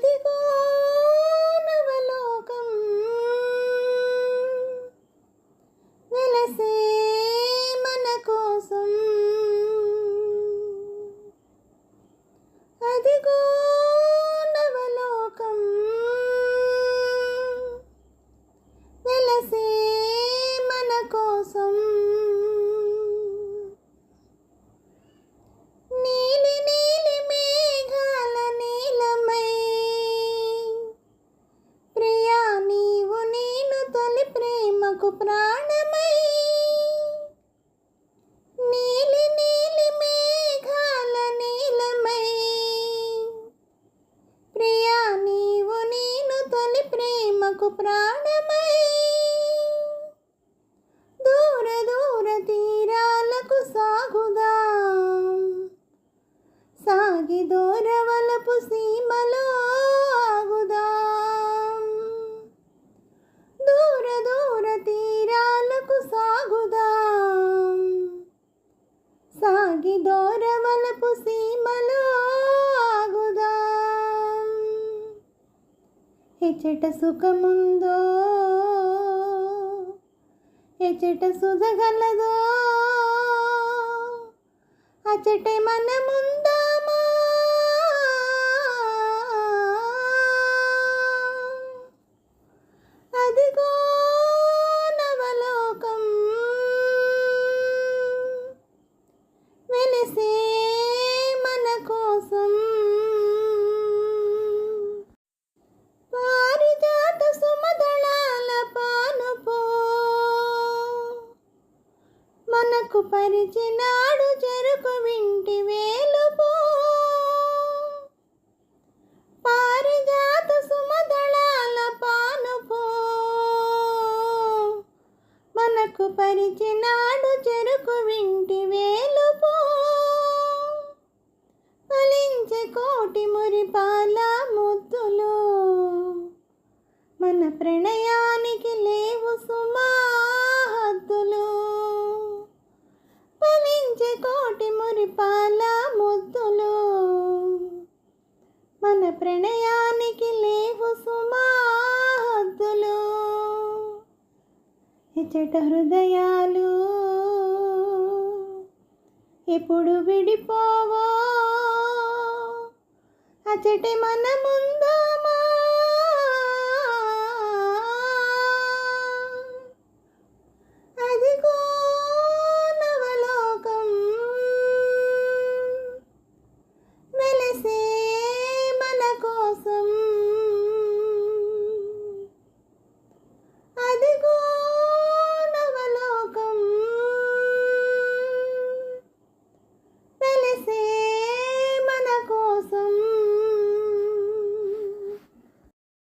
地方 నాకు ప్రాణమై దూర దూర తీరాలకు సాగుదా. సాగి దూరవలపు సీమలో ఎచట సుఖముందో? ఎచట సుధగలదో? అచటే మనముందో మనకు పరిచినాడు చెరుకు వింటి వేలుపో. పారిజాత సుమదళాల పానుపో. మనకు పరిచినాడు చెరుకు వింటి వేలుపో. ఫలించే కోటి మురిపాల ముద్దులు. మన ప్రణయ లేవు సుమాహద్దులు ఫలించే కోటి మురిపాల ముద్దులు మన ప్రణయానికి లేవు సుమాహద్దులు ఇచ్చట హృదయాలు ఎప్పుడు విడిపోవో. అచటి మన ముందా